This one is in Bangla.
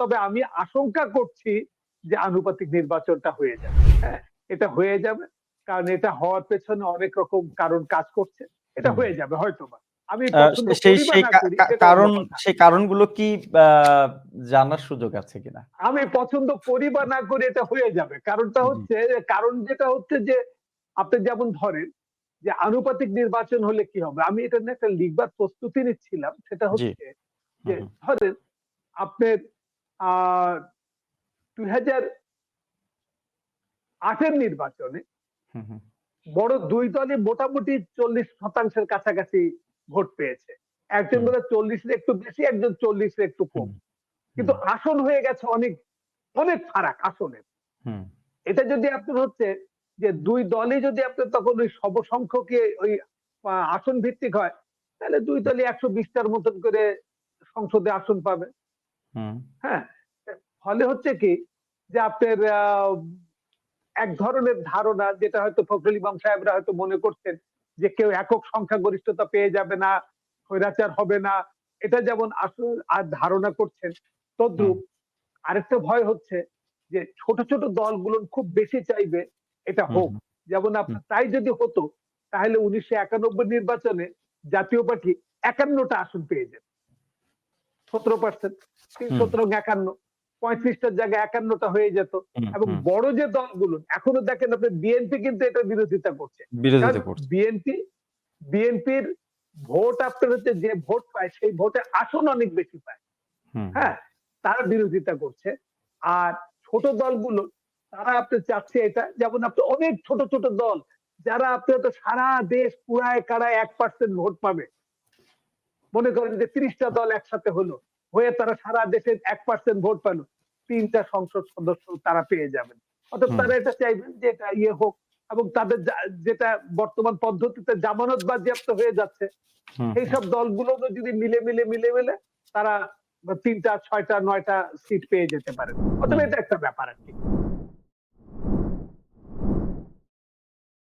তবে আমি আশঙ্কা করছি যে আনুপাতিক নির্বাচনটা হয়ে যাবে। হ্যাঁ এটা হয়ে যাবে কারণ এটা হওয়ার পেছনে অনেক রকম কারণ কাজ করছে। এটা হয়ে যাবে হয়তো বা। আমি সেই সেই কারণ সেই কারণগুলো কি জানার সুযোগ আছে কিনা? আমি পছন্দ করি বা না করি এটা হয়ে যাবে। কারণটা হচ্ছে কারণ যেটা হচ্ছে যে আপনি যেমন ধরেন যে আনুপাতিক নির্বাচন হলে কি হবে? আমি এটা নিয়ে একটা লিখবার প্রস্তুতি নিচ্ছিলাম। সেটা হচ্ছে যে ধরেন আপনার দুই হাজার আটের নির্বাচনে বড় দুই দলই মোটামুটি চল্লিশ শতাংশের কাছাকাছি ভোট পেয়েছে। একজন বলে চল্লিশের একটু বেশি একজন চল্লিশের একটু কম। কিন্তু আসন হয়ে গেছে অনেক অনেক ফারাক আসনের হুম, এটা যদি আপনার হচ্ছে যে দুই দলে যদি আপনার তখন ওই সব সংখ্যকে ওই আসন ভিত্তিক হয় তাহলে দুই দলই একশো বিশটার মতন করে সংসদে আসন পাবে। হ্যাঁ ফলে হচ্ছে কি যে আপনার এক ধরনের ধারণা যেটা হয়তো ফখরুল ইমাম সাহেবরা হয়তো মনে করছেন যে কেউ একক সংখ্যাগরিষ্ঠতা পেয়ে যাবে না স্বৈরাচার হবে না। এটা যেমন আসল আর ধারণা করছেন তদ্রুপ আরেকটা ভয় হচ্ছে যে ছোট ছোট দলগুলো খুব বেশি চাইবে এটা হোক। যেমন আপনার তাই যদি হতো তাহলে উনিশশো একানব্বই নির্বাচনে জাতীয় পার্টি একান্নটা আসন পেয়ে যেত। সতেরো পার্সেন্ট সতেরো একান্ন পঁয়ত্রিশটার জায়গায় একান্নটা হয়ে যেত। এবং বড় যে দলগুলো এখনও দেখেন আপনি বিএনপি কিন্তু এটা বিরোধিতা করছে। বিএনপি বিএনপির ভোট আপনার হচ্ছে যে ভোট পায় সেই ভোটে আসন অনেক বেশি পায়। হ্যাঁ তারা বিরোধিতা করছে। আর ছোট দলগুলো তারা আপনি চাচ্ছে এটা যেমন আপনি অনেক ছোট ছোট দল যারা আপনি হয়তো সারা দেশ পুরায় কারায় এক পার্সেন্ট ভোট পাবে। মনে করেন যে তিরিশটা দল একসাথে হলো হয়ে তারা সারা দেশে এক পার্সেন্ট ভোট পেল তিনটা সংসদ সদস্য তারা পেয়ে যাবেন। অর্থাৎ তারা এটা চাইবেন যে এটা ইয়ে হোক এবং তাদের যেটা বর্তমান পদ্ধতিতে জামানত বাজেয়াপ্ত হয়ে যাচ্ছে হুম, এইসব দলগুলো যদি মিলে মিলে মিলে মিলে তারা তিনটা ছয়টা নয়টা সিট পেয়ে যেতে পারে। অথবা এটা একটা ব্যাপার আর কি।